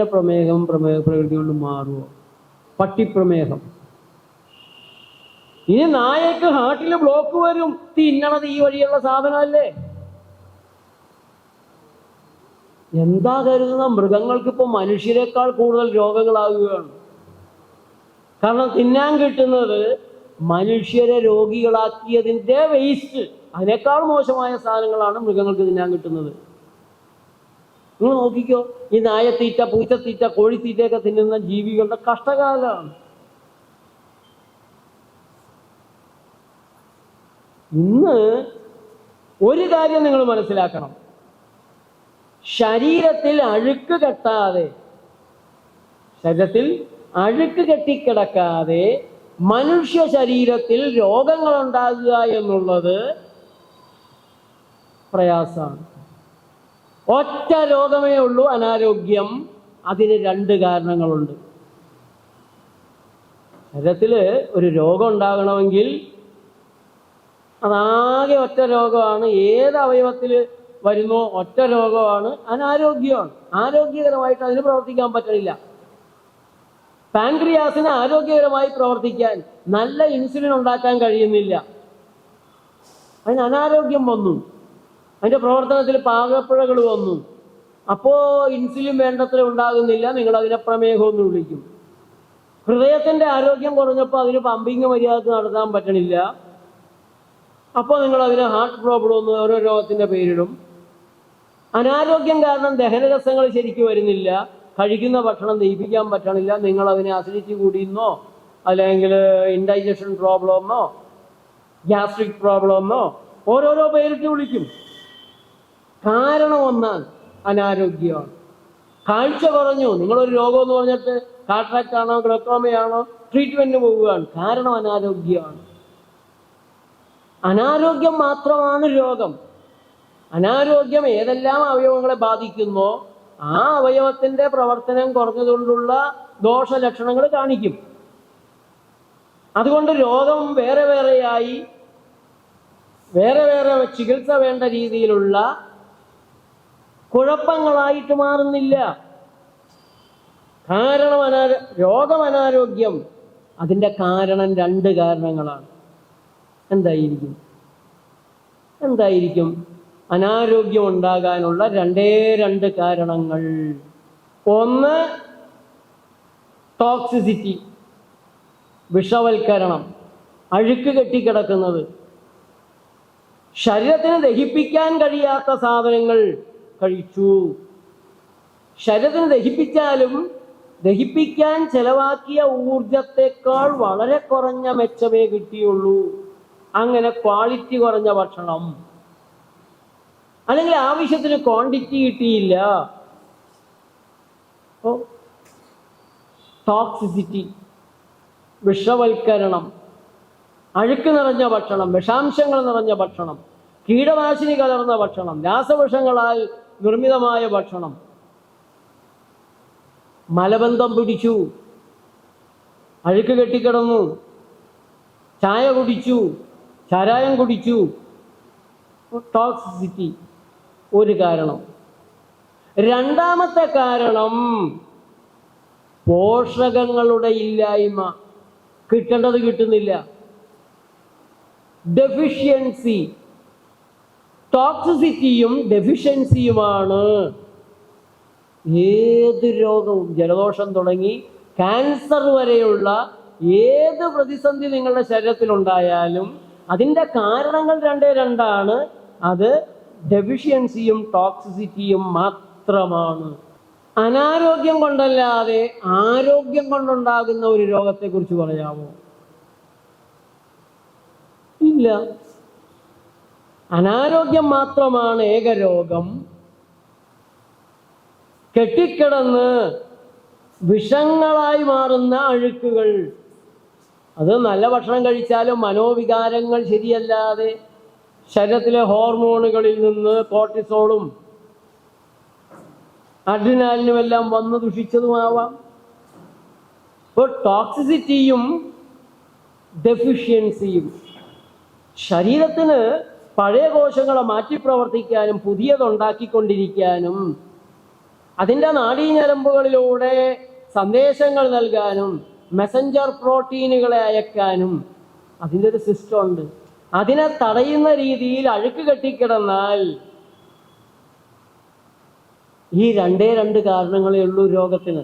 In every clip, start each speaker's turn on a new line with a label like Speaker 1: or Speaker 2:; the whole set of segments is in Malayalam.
Speaker 1: പ്രമേഹം പ്രമേഹ പ്രകൃതി കൊണ്ട് മാറുമോ പട്ടിപ്രമേഹം. ഇനി നായക്ക് ഹാർട്ടിൽ ബ്ലോക്ക് വരും. തിന്നണത് ഈ വഴിയുള്ള സാധനമല്ലേ? എന്താ കരുതുന്ന മൃഗങ്ങൾക്ക് ഇപ്പൊ മനുഷ്യരെക്കാൾ കൂടുതൽ രോഗങ്ങളാകുകയാണ് കാരണം തിന്നാൻ കിട്ടുന്നത് മനുഷ്യരെ രോഗികളാക്കിയതിന്റെ വേസ്റ്റ് അതിനേക്കാൾ മോശമായ സാധനങ്ങളാണ് മൃഗങ്ങൾക്ക് തിന്നാൻ കിട്ടുന്നത്. നിങ്ങൾ നോക്കിക്കോ ഈ നായത്തീറ്റ പൂച്ചത്തീറ്റ കോഴിത്തീറ്റയൊക്കെ തിന്നുന്ന ജീവികളുടെ കഷ്ടകാലമാണ്. ഇന്ന് ഒരു കാര്യം നിങ്ങൾ മനസ്സിലാക്കണം. ശരീരത്തിൽ അഴുക്ക് കെട്ടാതെ ശരീരത്തിൽ അഴുക്ക് കെട്ടിക്കിടക്കാതെ മനുഷ്യ ശരീരത്തിൽ രോഗങ്ങൾ ഉണ്ടാകുക എന്നുള്ളത് പ്രയാസമാണ്. ഒറ്റ രോഗമേ ഉള്ളൂ അനാരോഗ്യം. അതിന് രണ്ട് കാരണങ്ങളുണ്ട്. ശരീരത്തിൽ ഒരു രോഗം ഉണ്ടാകണമെങ്കിൽ അതാകെ ഒറ്റ രോഗമാണ്. ഏത് അവയവത്തിൽ വരുന്നു ഒറ്റ രോഗമാണ്. അനാരോഗ്യമാണ്. ആരോഗ്യകരമായിട്ട് അതിന് പ്രവർത്തിക്കാൻ പറ്റണില്ല. പാൻക്രിയാസിന് ആരോഗ്യകരമായി പ്രവർത്തിക്കാൻ നല്ല ഇൻസുലിൻ ഉണ്ടാക്കാൻ കഴിയുന്നില്ല. അതിന് അനാരോഗ്യം വന്നു. അതിന്റെ പ്രവർത്തനത്തിൽ പാകപ്പിഴകൾ വന്നു. അപ്പോൾ ഇൻസുലിൻ വേണ്ടത്ര ഉണ്ടാകുന്നില്ല നിങ്ങൾ അതിനെ പ്രമേഹം എന്ന് വിളിക്കും. ഹൃദയത്തിന്റെ ആരോഗ്യം കുറഞ്ഞപ്പോൾ അതിന് പമ്പിങ് മര്യാദയ്ക്ക് നടത്താൻ പറ്റണില്ല. അപ്പോൾ നിങ്ങൾ അതിന് ഹാർട്ട് പ്രോബ്ലം എന്ന് ഓരോ രോഗത്തിന്റെ പേരിടും. അനാരോഗ്യം കാരണം ദഹനരസങ്ങൾ ശരിക്കും വരുന്നില്ല. കഴിക്കുന്ന ഭക്ഷണം ദഹിപ്പിക്കാൻ പറ്റണില്ല. നിങ്ങൾ അതിനെ അസിഡിറ്റി കൂടിയെന്നോ അല്ലെങ്കിൽ ഇൻഡൈജഷൻ പ്രോബ്ലമെന്നോ ഗ്യാസ്ട്രിക് പ്രോബ്ലമെന്നോ ഓരോരോ പേരിട്ട് വിളിക്കും. കാരണം ഒന്നാണ് അനാരോഗ്യമാണ്. കാഴ്ച കുറഞ്ഞു നിങ്ങളൊരു രോഗം എന്ന് പറഞ്ഞിട്ട് കാട്രാക്ട് ആണോ ഗ്ലോക്കോമയാണോ ട്രീറ്റ്മെന്റ് പോവുകയാണ്. കാരണം അനാരോഗ്യമാണ്. അനാരോഗ്യം മാത്രമാണ് രോഗം. അനാരോഗ്യം ഏതെല്ലാം അവയവങ്ങളെ ബാധിക്കുന്നോ ആ അവയവത്തിന്റെ പ്രവർത്തനം കുറഞ്ഞതുകൊണ്ടുള്ള ദോഷലക്ഷണങ്ങൾ കാണിക്കും. അതുകൊണ്ട് രോഗം വേറെ വേറെയായി വേറെ വേറെ ചികിത്സ വേണ്ട രീതിയിലുള്ള കുഴപ്പങ്ങളായിട്ട് മാറുന്നില്ല. കാരണം അനാ രോഗമനാരോഗ്യം അതിന്റെ കാരണം രണ്ട് കാരണങ്ങളാണ്. എന്തായിരിക്കും? എന്തായിരിക്കും? അനാരോഗ്യം ഉണ്ടാകാനുള്ള രണ്ടേ രണ്ട് കാരണങ്ങൾ. ഒന്ന് ടോക്സിസിറ്റി വിഷവൽക്കരണം അഴുക്ക് കെട്ടിക്കിടക്കുന്നത്. ശരീരത്തിന് ദഹിപ്പിക്കാൻ കഴിയാത്ത സാധനങ്ങൾ കഴിച്ചു. ശരീരത്തിന് ദഹിപ്പിച്ചാലും ദഹിപ്പിക്കാൻ ചെലവാക്കിയ ഊർജത്തെക്കാൾ വളരെ കുറഞ്ഞ മെച്ചമേ കിട്ടിയുള്ളൂ. അങ്ങനെ ക്വാളിറ്റി കുറഞ്ഞ ഭക്ഷണം. അല്ലെങ്കിൽ ആവശ്യത്തിന് ക്വാണ്ടിറ്റി കിട്ടിയില്ല. ടോക്സിസിറ്റി വിഷവൽക്കരണം അഴുക്ക് നിറഞ്ഞ ഭക്ഷണം വിഷാംശങ്ങൾ നിറഞ്ഞ ഭക്ഷണം കീടനാശിനി കലർന്ന ഭക്ഷണം രാസവിഷങ്ങളാൽ നിർമ്മിതമായ ഭക്ഷണം. മലബന്ധം പിടിച്ചു. അഴുക്ക് കെട്ടിക്കിടന്നു. ചായ കുടിച്ചു. ചരായം കുടിച്ചു. ടോക്സിസിറ്റി ഒരു കാരണം. രണ്ടാമത്തെ കാരണം പോഷകങ്ങളുടെ ഇല്ലായ്മ. കിട്ടേണ്ടത് കിട്ടുന്നില്ല. ഡെഫിഷ്യൻസി ടോക്സിസിറ്റിയും ഡെഫിഷ്യൻസിയുമാണ് ഏത് രോഗവും ജലദോഷം തുടങ്ങി ക്യാൻസർ വരെയുള്ള ഏത് പ്രതിസന്ധി നിങ്ങളുടെ ശരീരത്തിലുണ്ടായാലും അതിന്റെ കാരണങ്ങൾ രണ്ടേ രണ്ടാണ്. അത് ഡെഫിഷ്യൻസിയും ടോക്സിസിറ്റിയും മാത്രമാണ്. അനാരോഗ്യം കൊണ്ടല്ലാതെ ആരോഗ്യം കൊണ്ടുണ്ടാകുന്ന ഒരു രോഗത്തെക്കുറിച്ച് പറയാമോ? ഇല്ല. അനാരോഗ്യം മാത്രമാണ് ഏക രോഗം കെട്ടിക്കിടന്ന് വിഷങ്ങളായി മാറുന്ന അഴുക്കുകൾ. അത് നല്ല ഭക്ഷണം കഴിച്ചാലും മനോവികാരങ്ങൾ ശരിയല്ലാതെ ശരീരത്തിലെ ഹോർമോണുകളിൽ നിന്ന് കോർട്ടിസോളും അഡ്രിനാലിനുമെല്ലാം വന്ന് ദുഷിച്ചതുമാവാം. ഇപ്പോൾ ടോക്സിസിറ്റിയും ഡെഫിഷ്യൻസിയും ശരീരത്തിന് പഴയ കോശങ്ങളെ മാറ്റി പ്രവർത്തിക്കാനും പുതിയതുണ്ടാക്കിക്കൊണ്ടിരിക്കാനും അതിന്റെ നാഡീഞരമ്പുകളിലൂടെ സന്ദേശങ്ങൾ നൽകാനും മെസഞ്ചർ പ്രോട്ടീനുകളെ അയക്കാനും അതിന്റെ ഒരു സിസ്റ്റം ഉണ്ട്. അതിനെ തടയുന്ന രീതിയിൽ അഴുക്ക് കെട്ടിക്കിടന്നാൽ ഈ രണ്ടേ രണ്ട് കാരണങ്ങളേ ഉള്ളൂ രോഗത്തിന്.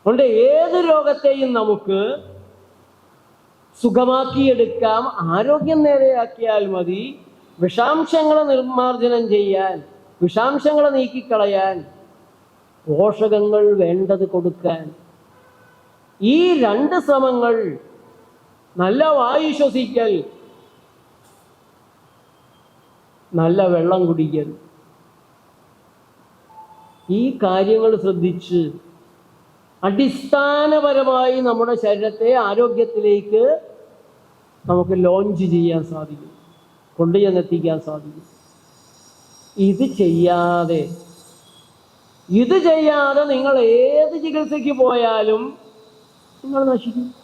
Speaker 1: അതുകൊണ്ട് ഏത് രോഗത്തെയും നമുക്ക് സുഖമാക്കിയെടുക്കാം. ആരോഗ്യം നേരെയാക്കിയാൽ മതി. വിഷാംശങ്ങളെ നിർമാർജനം ചെയ്യാൻ വിഷാംശങ്ങളെ നീക്കിക്കളയാൻ പോഷകങ്ങൾ വേണ്ടത് കൊടുക്കാൻ. ഈ രണ്ട് ശ്രമങ്ങൾ നല്ല വായു ശ്വസിക്കൽ നല്ല വെള്ളം കുടിക്കൽ. ഈ കാര്യങ്ങൾ ശ്രദ്ധിച്ച് അടിസ്ഥാനപരമായി നമ്മുടെ ശരീരത്തെ ആരോഗ്യത്തിലേക്ക് നമുക്ക് ലോഞ്ച് ചെയ്യാൻ സാധിക്കും കൊണ്ടുചെന്നെത്തിക്കാൻ സാധിക്കും. ഇത് ചെയ്യാതെ ഇത് ചെയ്യാതെ നിങ്ങൾ ഏത് ചികിത്സയ്ക്ക് പോയാലും നിങ്ങൾ നശിക്കും.